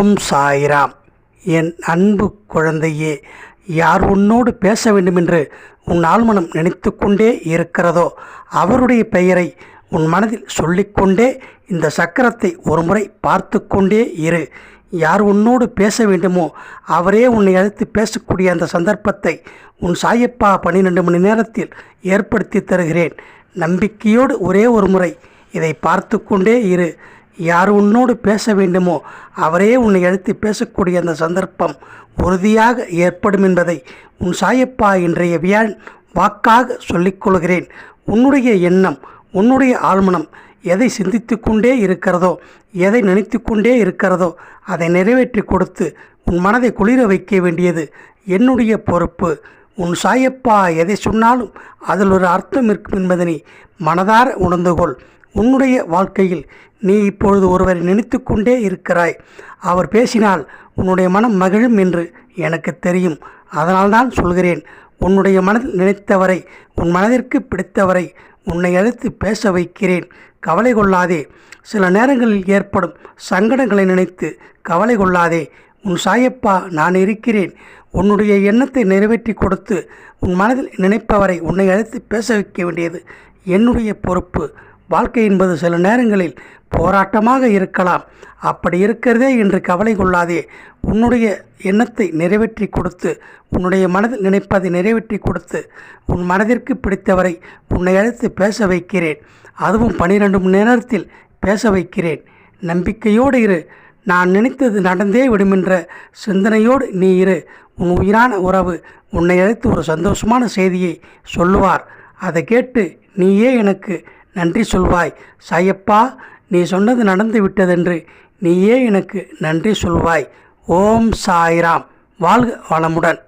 ஓம் சாய்ராம். என் அன்பு குழந்தையே யார் உன்னோடு பேச வேண்டுமென்று உன் ஆழ்மனம் நினைத்து கொண்டே இருக்கிறதோ அவருடைய பெயரை உன் மனதில் சொல்லிக்கொண்டே இந்த சக்கரத்தை ஒருமுறை பார்த்து கொண்டே இரு. யார் உன்னோடு பேச வேண்டுமோ அவரே உன்னை அழைத்து பேசக்கூடிய அந்த சந்தர்ப்பத்தை உன் சாயப்பா பன்னிரெண்டு மணி நேரத்தில் ஏற்படுத்தி தருகிறேன். நம்பிக்கையோடு ஒரே ஒரு முறை இதை பார்த்து கொண்டே இரு. யார் உன்னோடு பேச வேண்டுமோ அவரே உன்னை அழைத்து பேசக்கூடிய அந்த சந்தர்ப்பம் உறுதியாக ஏற்படும் என்பதை உன் சாயப்பா இன்றைய வியாழ் வாக்காக சொல்லிக்கொள்கிறேன் உன்னுடைய எண்ணம் உன்னுடைய ஆழ்மனம் எதை சிந்தித்து கொண்டே இருக்கிறதோ எதை நினைத்து கொண்டே இருக்கிறதோ அதை நிறைவேற்றி கொடுத்து உன் மனதை குளிர வைக்க வேண்டியது என்னுடைய பொறுப்பு. உன் சாயப்பா எதை சொன்னாலும் அதில் ஒரு அர்த்தம் இருக்கும் என்பதனை மனதார உணர்ந்துகொள் உன்னுடைய வாழ்க்கையில் நீ இப்பொழுது ஒருவரை நினைத்து கொண்டே இருக்கிறாய். அவர் பேசினால் உன்னுடைய மனம் மகிழும் என்று எனக்கு தெரியும். அதனால்தான் சொல்கிறேன் உன்னுடைய மனதில் நினைத்தவரை உன் மனதிற்கு பிடித்தவரை உன்னை அழைத்து பேச வைக்கிறேன். கவலை கொள்ளாதே. சில நேரங்களில் ஏற்படும் சங்கடங்களை நினைத்து கவலை கொள்ளாதே. உன் சாயப்பா நான் இருக்கிறேன். உன்னுடைய எண்ணத்தை நிறைவேற்றி கொடுத்து உன் மனதில் நினைப்பவரை உன்னை அழைத்து பேச வைக்க வேண்டியது என்னுடைய பொறுப்பு. வாழ்க்கை என்பது சில நேரங்களில் போராட்டமாக இருக்கலாம். அப்படி இருக்கிறதே என்று கவலை கொள்ளாதே. உன்னுடைய எண்ணத்தை நிறைவேற்றி கொடுத்து உன்னுடைய மனதில் நினைப்பதை நிறைவேற்றி கொடுத்து உன் மனதிற்கு பிடித்தவரை உன்னை அழைத்து பேச வைக்கிறேன். அதுவும் பனிரெண்டு மணி நேரத்தில் பேச வைக்கிறேன். நம்பிக்கையோடு இரு. நான் நினைத்தது நடந்தே விடுமென்ற சிந்தனையோடு நீ இரு. உன் உயிரான உறவு உன்னை அழைத்து ஒரு சந்தோஷமான செய்தியை சொல்லுவார். அதை கேட்டு நீயே எனக்கு நன்றி சொல்வாய். சாயப்பா நீ சொன்னது நடந்து விட்டதென்று நீயே எனக்கு நன்றி சொல்வாய். ஓம் சாய்ராம். வாழ்க வளமுடன்.